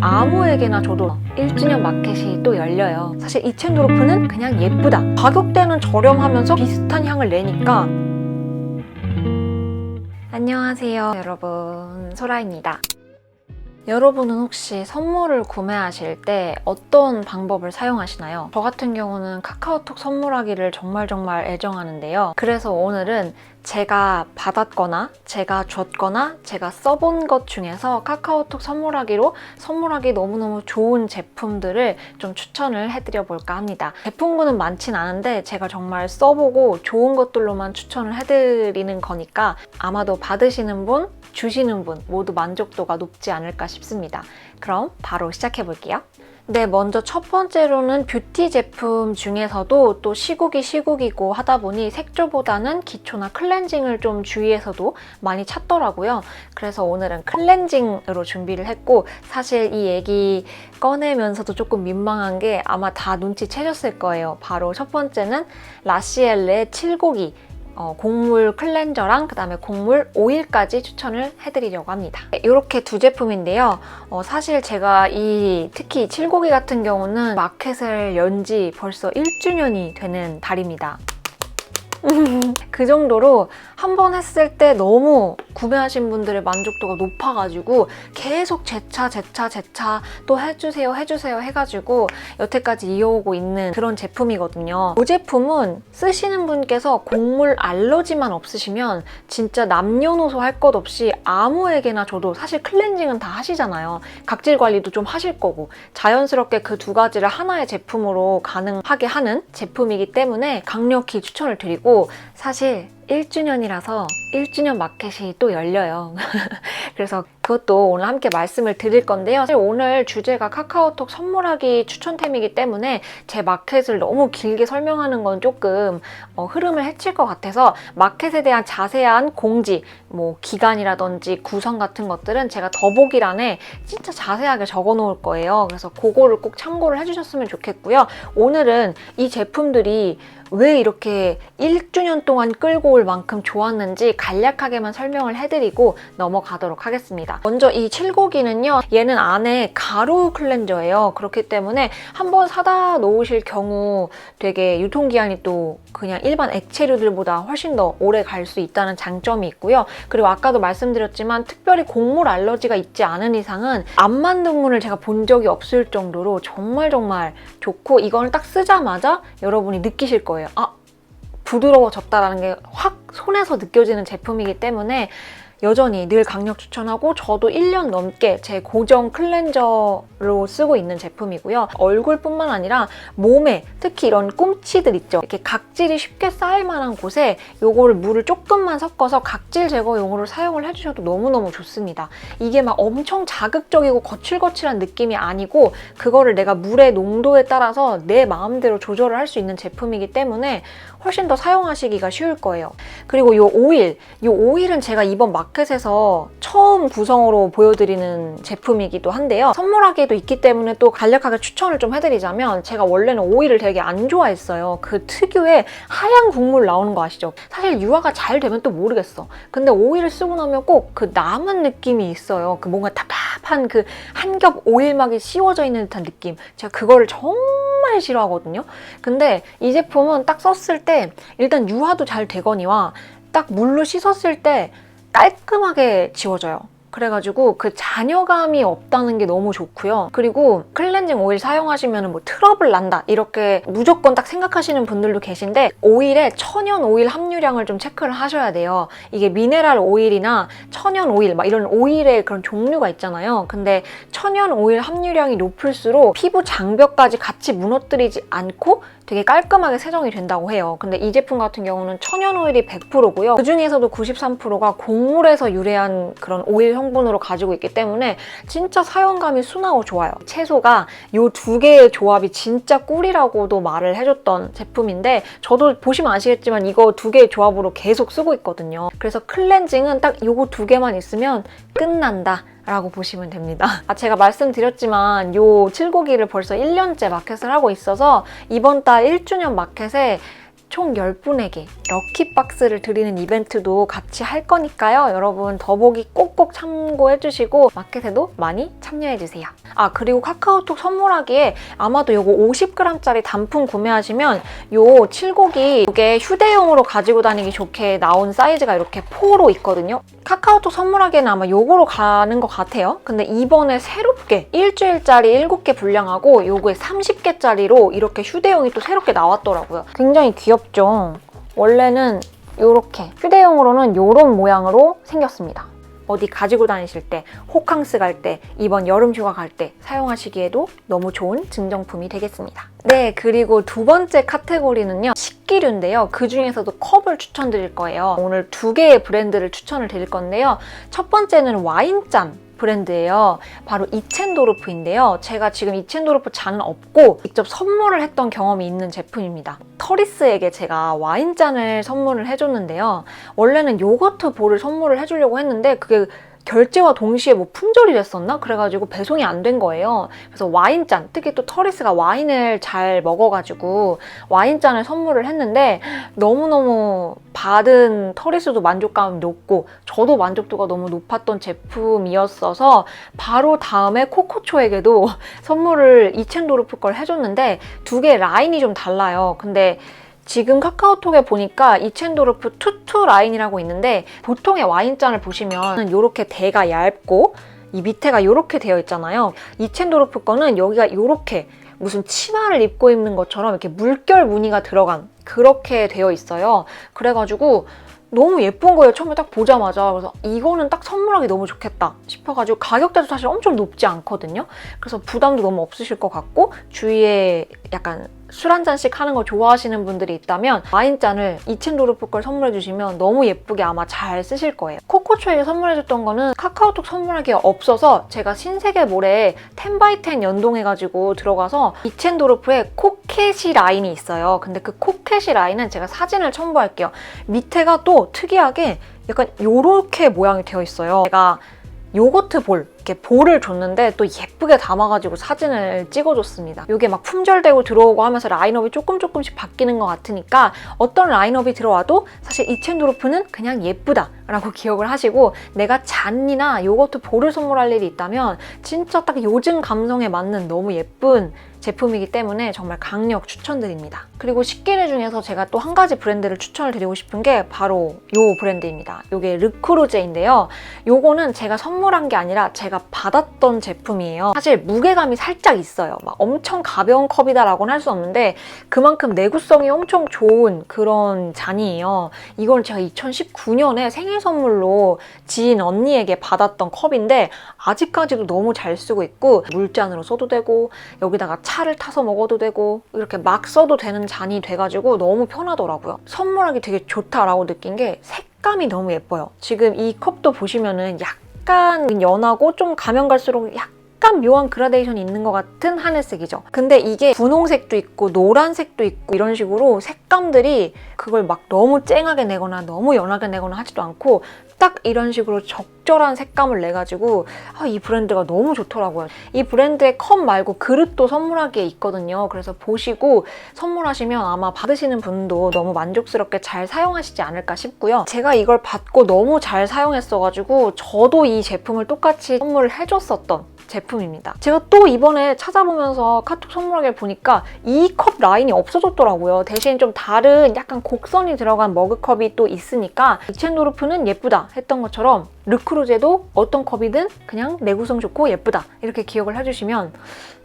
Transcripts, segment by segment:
아무에게나 줘도 1주년 마켓이 또 열려요. 사실 이첸드로프는 그냥 예쁘다. 가격대는 저렴하면서 비슷한 향을 내니까 안녕하세요 여러분 소라입니다. 여러분은 혹시 선물을 구매하실 때 어떤 방법을 사용하시나요? 저 같은 경우는 카카오톡 선물하기를 정말 정말 애정하는데요. 그래서 오늘은 제가 받았거나 제가 줬거나 제가 써본 것 중에서 카카오톡 선물하기로 선물하기 너무너무 좋은 제품들을 좀 추천을 해드려 볼까 합니다. 제품군은 많진 않은데 제가 정말 써보고 좋은 것들로만 추천을 해드리는 거니까 아마도 받으시는 분, 주시는 분 모두 만족도가 높지 않을까 싶습니다. 그럼 바로 시작해 볼게요. 네, 먼저 첫 번째로는 뷰티 제품 중에서도 또 시국이 시국이고 하다 보니 색조보다는 기초나 클렌징을 좀 주위에서도 많이 찾더라고요. 그래서 오늘은 클렌징으로 준비를 했고 사실 이 얘기 꺼내면서도 조금 민망한 게 아마 다 눈치채셨을 거예요. 바로 첫 번째는 라시엘레 7곡이 어, 곡물 클렌저랑 그 다음에 곡물 오일까지 추천을 해드리려고 합니다. 이렇게 두 제품인데요. 어, 사실 제가 이 특히 7곡이 같은 경우는 마켓을 연 지 벌써 1주년이 되는 달입니다. 그 정도로 한 번 했을 때 너무 구매하신 분들의 만족도가 높아가지고 계속 제차 제차 제차 또 해주세요 해주세요 해가지고 여태까지 이어오고 있는 그런 제품이거든요. 이 제품은 쓰시는 분께서 곡물 알러지만 없으시면 진짜 남녀노소 할 것 없이 아무에게나 줘도 사실 클렌징은 다 하시잖아요. 각질 관리도 좀 하실 거고 자연스럽게 그 두 가지를 하나의 제품으로 가능하게 하는 제품이기 때문에 강력히 추천을 드리고 사실 1주년이라서 1주년 마켓이 또 열려요. 그래서 그것도 오늘 함께 말씀을 드릴 건데요. 사실 오늘 주제가 카카오톡 선물하기 추천템이기 때문에 제 마켓을 너무 길게 설명하는 건 조금 어, 흐름을 해칠 것 같아서 마켓에 대한 자세한 공지, 뭐 기간이라든지 구성 같은 것들은 제가 더보기란에 진짜 자세하게 적어 놓을 거예요. 그래서 그거를 꼭 참고를 해주셨으면 좋겠고요. 오늘은 이 제품들이 왜 이렇게 1주년 동안 끌고 올 만큼 좋았는지 간략하게만 설명을 해드리고 넘어가도록 하겠습니다. 먼저 이 7고기는요, 얘는 안에 가루 클렌저예요. 그렇기 때문에 한번 사다 놓으실 경우 되게 유통기한이 또 그냥 일반 액체류들보다 훨씬 더 오래 갈 수 있다는 장점이 있고요. 그리고 아까도 말씀드렸지만 특별히 곡물 알러지가 있지 않은 이상은 안 만든 분을 제가 본 적이 없을 정도로 정말 정말 좋고 이걸 딱 쓰자마자 여러분이 느끼실 거예요. 아, 부드러워졌다라는 게 확 손에서 느껴지는 제품이기 때문에 여전히 늘 강력 추천하고 저도 1년 넘게 제 고정 클렌저로 쓰고 있는 제품이고요. 얼굴뿐만 아니라 몸에 특히 이런 꿈치들 있죠. 이렇게 각질이 쉽게 쌓일 만한 곳에 요거를 물을 조금만 섞어서 각질 제거용으로 사용을 해주셔도 너무너무 좋습니다. 이게 막 엄청 자극적이고 거칠거칠한 느낌이 아니고 그거를 내가 물의 농도에 따라서 내 마음대로 조절을 할 수 있는 제품이기 때문에 훨씬 더 사용하시기가 쉬울 거예요. 그리고 이 오일, 이 오일은 제가 이번 마켓에서 처음 구성으로 보여드리는 제품이기도 한데요. 선물하기도 있기 때문에 또 간략하게 추천을 좀 해드리자면 제가 원래는 오일을 되게 안 좋아했어요. 그 특유의 하얀 국물 나오는 거 아시죠? 사실 유화가 잘 되면 또 모르겠어. 근데 오일을 쓰고 나면 꼭 그 남은 느낌이 있어요. 그 뭔가 답답한 그 한 겹 오일막이 씌워져 있는 듯한 느낌. 제가 그거를 정말 싫어하거든요. 근데 이 제품은 딱 썼을 때 일단 유화도 잘 되거니와 딱 물로 씻었을 때 깔끔하게 지워져요. 그래가지고 그 잔여감이 없다는 게 너무 좋고요. 그리고 클렌징 오일 사용하시면 뭐 트러블 난다 이렇게 무조건 딱 생각하시는 분들도 계신데 오일에 천연 오일 함유량을 좀 체크를 하셔야 돼요. 이게 미네랄 오일이나 천연 오일 막 이런 오일의 그런 종류가 있잖아요. 근데 천연 오일 함유량이 높을수록 피부 장벽까지 같이 무너뜨리지 않고 되게 깔끔하게 세정이 된다고 해요. 근데 이 제품 같은 경우는 천연 오일이 100%고요. 그 중에서도 93%가 곡물에서 유래한 그런 오일 성분으로 가지고 있기 때문에 진짜 사용감이 순하고 좋아요. 채소가 이 두 개의 조합이 진짜 꿀이라고도 말을 해줬던 제품인데 저도 보시면 아시겠지만 이거 두 개의 조합으로 계속 쓰고 있거든요. 그래서 클렌징은 딱 이거 두 개만 있으면 끝난다. 라고 보시면 됩니다. 아, 제가 말씀드렸지만 요 7고기를 벌써 1년째 마켓을 하고 있어서 이번 달 1주년 마켓에 총 10분에게 럭키박스를 드리는 이벤트도 같이 할 거니까요. 여러분 더보기 꼭꼭 참고해 주시고 마켓에도 많이 참여해주세요. 아 그리고 카카오톡 선물하기에 아마도 요거 50g짜리 단품 구매하시면 요 칠곡이 이게 휴대용으로 가지고 다니기 좋게 나온 사이즈가 이렇게 4로 있거든요. 카카오톡 선물하기에는 아마 요거로 가는 것 같아요. 근데 이번에 새롭게 일주일짜리 7개 분량하고 요거에 30개짜리로 이렇게 휴대용이 또 새롭게 나왔더라고요. 굉장히 귀엽 죠? 원래는 요렇게 휴대용으로는 요런 모양으로 생겼습니다. 어디 가지고 다니실 때, 호캉스 갈 때, 이번 여름 휴가 갈 때 사용하시기에도 너무 좋은 증정품이 되겠습니다. 네, 그리고 두 번째 카테고리는요. 식기류인데요. 그 중에서도 컵을 추천드릴 거예요. 오늘 두 개의 브랜드를 추천을 드릴 건데요. 첫 번째는 와인잔 브랜드예요. 바로 이첸도르프인데요. 제가 지금 이첸도르프 잔은 없고 직접 선물을 했던 경험이 있는 제품입니다. 터리스에게 제가 와인잔을 선물을 해줬는데요. 원래는 요거트 볼을 선물을 해주려고 했는데 그게 결제와 동시에 뭐 품절이 됐었나? 그래가지고 배송이 안 된 거예요. 그래서 와인잔, 특히 또 터리스가 와인을 잘 먹어가지고 와인잔을 선물을 했는데 너무너무 받은 터리스도 만족감이 높고 저도 만족도가 너무 높았던 제품이었어서 바로 다음에 코코초에게도 선물을 이첸도르프 걸 해줬는데 두 개 라인이 좀 달라요. 근데 지금 카카오톡에 보니까 이첸도르프 투투 라인이라고 있는데 보통의 와인잔을 보시면 이렇게 대가 얇고 이 밑에가 이렇게 되어 있잖아요. 이첸도르프 거는 여기가 이렇게 무슨 치마를 입고 있는 것처럼 이렇게 물결 무늬가 들어간 그렇게 되어 있어요. 그래가지고 너무 예쁜 거예요. 처음에 딱 보자마자. 그래서 이거는 딱 선물하기 너무 좋겠다 싶어가지고 가격대도 사실 엄청 높지 않거든요. 그래서 부담도 너무 없으실 것 같고 주위에 약간 술 한 잔씩 하는 거 좋아하시는 분들이 있다면 와인잔을 이첸 도르프 걸 선물해 주시면 너무 예쁘게 아마 잘 쓰실 거예요. 코코초에게 선물해 줬던 거는 카카오톡 선물하기가 없어서 제가 신세계몰에 10x10 연동해가지고 들어가서 이첸 도르프의 코켓이 라인이 있어요. 근데 그 코켓이 라인은 제가 사진을 첨부할게요. 밑에가 또 특이하게 약간 요렇게 모양이 되어 있어요. 제가 요거트 볼, 이렇게 볼을 줬는데 또 예쁘게 담아가지고 사진을 찍어줬습니다. 이게 막 품절되고 들어오고 하면서 라인업이 조금 조금씩 바뀌는 것 같으니까 어떤 라인업이 들어와도 사실 이첸도르프는 그냥 예쁘다 라고 기억을 하시고 내가 잔이나 요거트 볼을 선물할 일이 있다면 진짜 딱 요즘 감성에 맞는 너무 예쁜 제품이기 때문에 정말 강력 추천드립니다. 그리고 식기류 중에서 제가 또 한 가지 브랜드를 추천을 드리고 싶은 게 바로 요 브랜드입니다. 요게 르크루제인데요. 요거는 제가 선물한 게 아니라 제가 받았던 제품이에요. 사실 무게감이 살짝 있어요. 막 엄청 가벼운 컵이다라고는 할 수 없는데 그만큼 내구성이 엄청 좋은 그런 잔이에요. 이걸 제가 2019년에 생일 선물로 지인 언니에게 받았던 컵인데 아직까지도 너무 잘 쓰고 있고 물잔으로 써도 되고 여기다가 차를 타서 먹어도 되고 이렇게 막 써도 되는 잔이 돼가지고 너무 편하더라고요. 선물하기 되게 좋다라고 느낀 게 색감이 너무 예뻐요. 지금 이 컵도 보시면은 약간 연하고 좀 가면 갈수록 약간 묘한 그라데이션이 있는 것 같은 하늘색이죠. 근데 이게 분홍색도 있고 노란색도 있고 이런 식으로 색감들이 그걸 막 너무 쨍하게 내거나 너무 연하게 내거나 하지도 않고 딱 이런 식으로 적절한 색감을 내가지고 아, 이 브랜드가 너무 좋더라고요. 이 브랜드의 컵 말고 그릇도 선물하기에 있거든요. 그래서 보시고 선물하시면 아마 받으시는 분도 너무 만족스럽게 잘 사용하시지 않을까 싶고요. 제가 이걸 받고 너무 잘 사용했어가지고 저도 이 제품을 똑같이 선물을 해줬었던 제품입니다. 제가 또 이번에 찾아보면서 카톡 선물하기를 보니까 이 컵 라인이 없어졌더라고요. 대신 좀 다른 약간 곡선이 들어간 머그컵이 또 있으니까 이첸도르프는 예쁘다 했던 것처럼 르크루제도 어떤 컵이든 그냥 내구성 좋고 예쁘다 이렇게 기억을 해주시면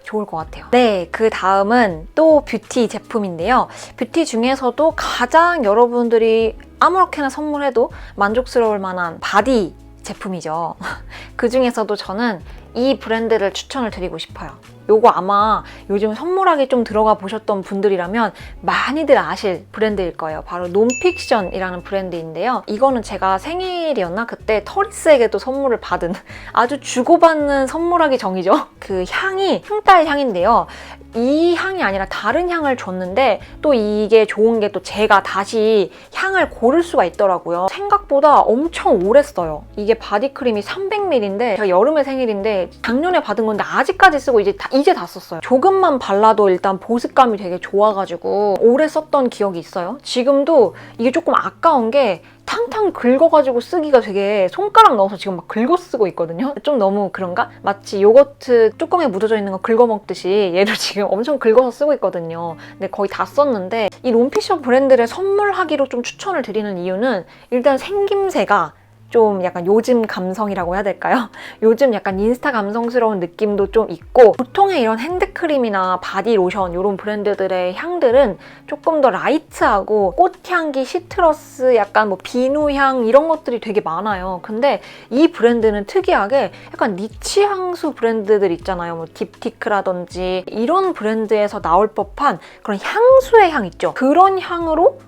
좋을 것 같아요. 네, 그 다음은 또 뷰티 제품인데요. 뷰티 중에서도 가장 여러분들이 아무렇게나 선물해도 만족스러울 만한 바디 제품이죠. 그 중에서도 저는 이 브랜드를 추천을 드리고 싶어요. 요거 아마 요즘 선물하기 좀 들어가 보셨던 분들이라면 많이들 아실 브랜드일 거예요. 바로 논픽션이라는 브랜드인데요. 이거는 제가 생일이었나? 그때 터리스에게도 선물을 받은 아주 주고받는 선물하기 정이죠. 그 향이 향딸 향인데요. 이 향이 아니라 다른 향을 줬는데 또 이게 좋은 게 또 제가 다시 향을 고를 수가 있더라고요. 생각보다 엄청 오래 써요. 이게 바디크림이 300ml인데 제가 여름에 생일인데 작년에 받은 건데 아직까지 쓰고 이제 다 이제 다 썼어요. 조금만 발라도 일단 보습감이 되게 좋아가지고 오래 썼던 기억이 있어요. 지금도 이게 조금 아까운 게 탕탕 긁어가지고 쓰기가 되게 손가락 넣어서 지금 막 긁어 쓰고 있거든요. 좀 너무 그런가? 마치 요거트 뚜껑에 묻어져 있는 거 긁어 먹듯이 얘도 지금 엄청 긁어서 쓰고 있거든요. 근데 거의 다 썼는데 이 롬피셔 브랜드를 선물하기로 좀 추천을 드리는 이유는 일단 생김새가 좀 약간 요즘 감성이라고 해야 될까요? 요즘 약간 인스타 감성스러운 느낌도 좀 있고 보통의 이런 핸드크림이나 바디 로션 이런 브랜드들의 향들은 조금 더 라이트하고 꽃향기, 시트러스, 약간 뭐 비누향 이런 것들이 되게 많아요. 근데 이 브랜드는 특이하게 약간 니치 향수 브랜드들 있잖아요. 뭐 딥티크라든지 이런 브랜드에서 나올 법한 그런 향수의 향 있죠. 그런 향으로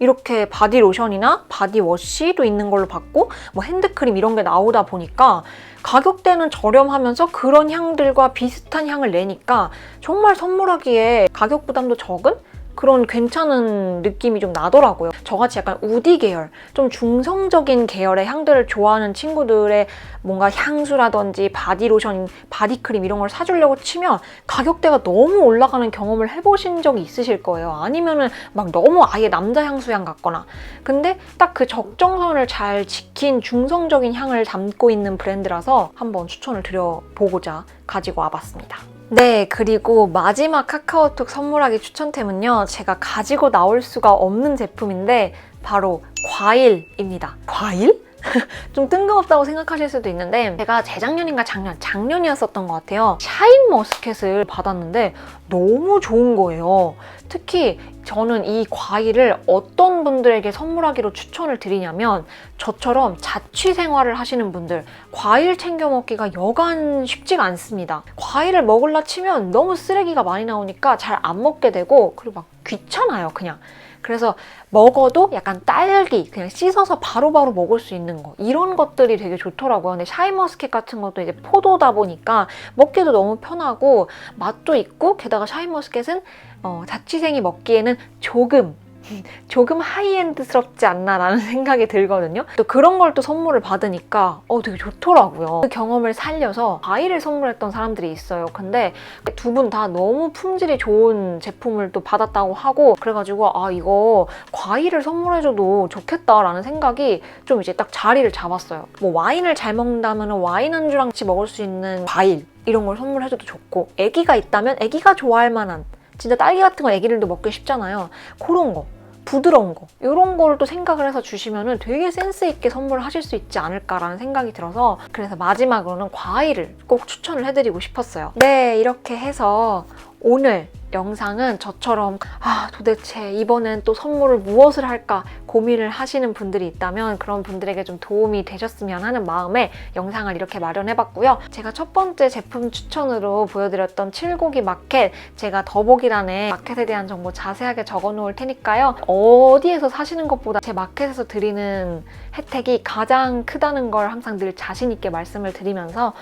이렇게 바디 로션이나 바디 워시도 있는 걸로 봤고 뭐 핸드크림 이런 게 나오다 보니까 가격대는 저렴하면서 그런 향들과 비슷한 향을 내니까 정말 선물하기에 가격 부담도 적은 그런 괜찮은 느낌이 좀 나더라고요. 저같이 약간 우디 계열, 좀 중성적인 계열의 향들을 좋아하는 친구들의 뭔가 향수라든지 바디로션, 바디크림 이런 걸 사주려고 치면 가격대가 너무 올라가는 경험을 해보신 적이 있으실 거예요. 아니면은 막 너무 아예 남자 향수향 같거나. 근데 딱 그 적정선을 잘 지킨 중성적인 향을 담고 있는 브랜드라서 한번 추천을 드려보고자 가지고 와봤습니다. 네, 그리고 마지막 카카오톡 선물하기 추천템은요. 제가 가지고 나올 수가 없는 제품인데 바로 과일입니다. 과일? 좀 뜬금없다고 생각하실 수도 있는데 제가 재작년인가 작년, 작년이었었던 것 같아요. 샤인 머스켓을 받았는데 너무 좋은 거예요. 특히 저는 이 과일을 어떤 분들에게 선물하기로 추천을 드리냐면 저처럼 자취 생활을 하시는 분들 과일 챙겨 먹기가 여간 쉽지가 않습니다. 과일을 먹을라 치면 너무 쓰레기가 많이 나오니까 잘 안 먹게 되고 그리고 막 귀찮아요 그냥. 그래서 먹어도 약간 딸기 그냥 씻어서 바로바로 먹을 수 있는 거 이런 것들이 되게 좋더라고요. 근데 샤인머스켓 같은 것도 이제 포도다 보니까 먹기도 너무 편하고 맛도 있고 게다가 샤인머스켓은 어, 자취생이 먹기에는 조금 조금 하이엔드스럽지 않나라는 생각이 들거든요. 또 그런 걸 또 선물을 받으니까 어 되게 좋더라고요. 그 경험을 살려서 과일을 선물했던 사람들이 있어요. 근데 두 분 다 너무 품질이 좋은 제품을 또 받았다고 하고 그래가지고 아 이거 과일을 선물해줘도 좋겠다라는 생각이 좀 이제 딱 자리를 잡았어요. 뭐 와인을 잘 먹는다면 와인 안주랑 같이 먹을 수 있는 과일 이런 걸 선물해줘도 좋고 아기가 있다면 아기가 좋아할 만한 진짜 딸기 같은 거 애기들도 먹기 쉽잖아요. 그런 거. 부드러운 거 이런 걸 또 생각을 해서 주시면은 되게 센스 있게 선물을 하실 수 있지 않을까라는 생각이 들어서 그래서 마지막으로는 과일을 꼭 추천을 해드리고 싶었어요. 네 이렇게 해서 오늘 영상은 저처럼 아 도대체 이번엔 또 선물을 무엇을 할까 고민을 하시는 분들이 있다면 그런 분들에게 좀 도움이 되셨으면 하는 마음에 영상을 이렇게 마련해봤고요. 제가 첫 번째 제품 추천으로 보여드렸던 칠고기 마켓 제가 더보기란에 마켓에 대한 정보 자세하게 적어놓을 테니까요. 어디에서 사시는 것보다 제 마켓에서 드리는 혜택이 가장 크다는 걸 항상 늘 자신 있게 말씀을 드리면서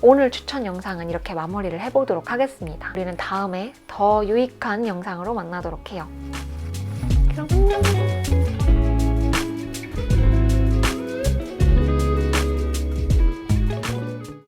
오늘 추천 영상은 이렇게 마무리를 해보도록 하겠습니다. 우리는 다음에 더 유익한 영상으로 만나도록 해요. 그럼 안녕!